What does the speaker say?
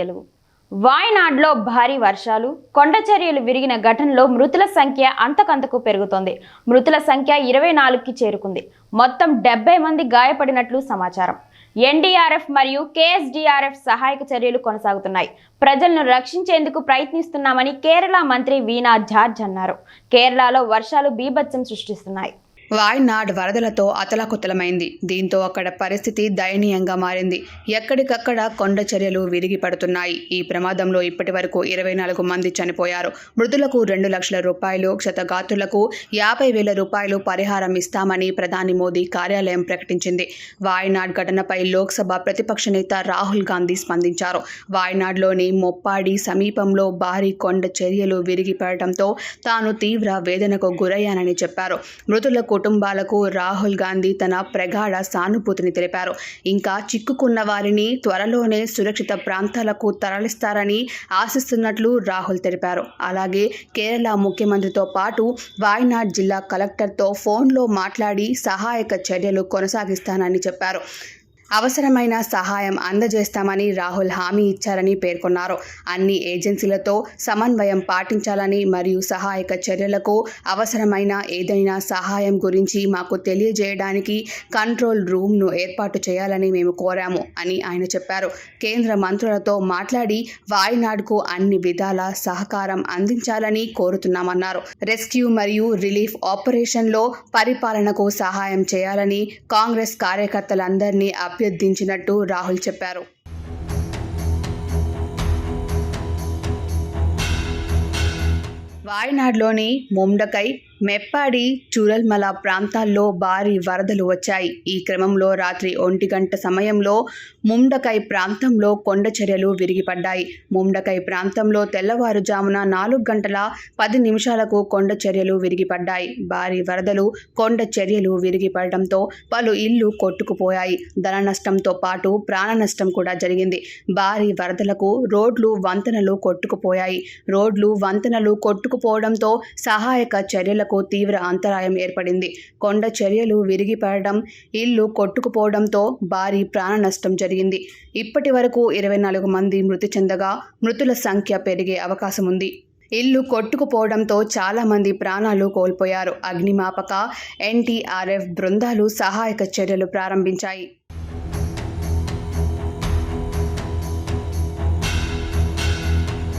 తెలుగు వాయనాడ్లో భారీ వర్షాలు కొండచర్యలు విరిగిన ఘటనలో మృతుల సంఖ్య అంతకంతకు పెరుగుతోంది. మృతుల సంఖ్య ఇరవై నాలుగుకి చేరుకుంది. మొత్తం డెబ్బై మంది గాయపడినట్లు సమాచారం. ఎన్డీఆర్ఎఫ్ మరియు కేఎస్డీఆర్ఎఫ్ సహాయక చర్యలు కొనసాగుతున్నాయి. ప్రజలను రక్షించేందుకు ప్రయత్నిస్తున్నామని కేరళ మంత్రి వీణా జార్జ్ అన్నారు. కేరళలో వర్షాలు బీభత్సం సృష్టిస్తున్నాయి. వాయనాడ్ వరదలతో అతలాకుతలమైంది. దీంతో అక్కడ పరిస్థితి దయనీయంగా మారింది. ఎక్కడికక్కడ కొండ చర్యలు విరిగి పడుతున్నాయి ఈ ప్రమాదంలో ఇప్పటి వరకు ఇరవై నాలుగు మంది చనిపోయారు. మృతులకు రెండు లక్షల రూపాయలు క్షతగాత్రులకు యాభై వేల రూపాయలు పరిహారం ఇస్తామని ప్రధాని మోదీ కార్యాలయం ప్రకటించింది. వాయనాడ్ ఘటనపై లోక్సభ ప్రతిపక్ష నేత రాహుల్ గాంధీ స్పందించారు. వాయనాడ్లోని మొప్పాడి సమీపంలో భారీ కొండ చర్యలు విరిగి పడటంతో తాను తీవ్ర వేదనకు గురయ్యానని చెప్పారు. మృతులకు కుటుంబాలకు రాహుల్ గాంధీ తన ప్రగాఢ సానుభూతిని తెలిపారు. ఇంకా చిక్కుకున్న వారిని త్వరలోనే సురక్షిత ప్రాంతాలకు తరలిస్తారని ఆశిస్తున్నట్లు రాహుల్ తెలిపారు. అలాగే కేరళ ముఖ్యమంత్రితో పాటు వాయనాడ్ జిల్లా కలెక్టర్తో ఫోన్లో మాట్లాడి సహాయక చర్యలు కొనసాగిస్తానని చెప్పారు. అవసరమైన సహాయం అందజేస్తామని రాహుల్ హామీ ఇచ్చారని పేర్కొన్నారు. అన్ని ఏజెన్సీలతో సమన్వయం పాటించాలని మరియు సహాయక చర్యలకు అవసరమైన ఏదైనా సహాయం గురించి మాకు తెలియజేయడానికి కంట్రోల్ రూమ్ను ఏర్పాటు చేయాలని మేము కోరాము అని ఆయన చెప్పారు. కేంద్ర మంత్రులతో మాట్లాడి వాయనాడ్కు అన్ని విధాల సహకారం అందించాలని కోరుతున్నామన్నారు. రెస్క్యూ మరియు రిలీఫ్ ఆపరేషన్లో పరిపాలనకు సహాయం చేయాలని కాంగ్రెస్ కార్యకర్తలందరినీ అభ్యర్థించినట్టు రాహుల్ చెప్పారు. వాయనాడ్లోని ముండకై మెప్పాడి చూరల్మల ప్రాంతాల్లో భారీ వరదలు వచ్చాయి. ఈ క్రమంలో రాత్రి ఒంటి గంట సమయంలో ముండకై ప్రాంతంలో కొండ చర్యలు విరిగిపడ్డాయి. ముండకై ప్రాంతంలో తెల్లవారుజామున నాలుగు గంటల పది నిమిషాలకు కొండ చర్యలు విరిగిపడ్డాయి. భారీ వరదలు కొండ చర్యలు విరిగిపడడంతో పలు ఇళ్ళు కొట్టుకుపోయాయి. ధన నష్టంతో పాటు ప్రాణ నష్టం కూడా జరిగింది. భారీ వరదలకు రోడ్లు వంతెనలు కొట్టుకుపోయాయి. రోడ్లు వంతెనలు కొట్టుకుపోవడంతో సహాయక పనులకు తీవ్ర అంతరాయం ఏర్పడింది. కొండ చర్యలు విరిగిపడడం ఇల్లు కొట్టుకుపోవడంతో భారీ ప్రాణ నష్టం జరిగింది. ఇప్పటి వరకు ఇరవై నాలుగు మంది మృతి చెందగా మృతుల సంఖ్య పెరిగే అవకాశం ఉంది. ఇల్లు కొట్టుకుపోవడంతో చాలా మంది ప్రాణాలు కోల్పోయారు. అగ్నిమాపక ఎన్టీఆర్ఎఫ్ బృందాలు సహాయక చర్యలు ప్రారంభించాయి.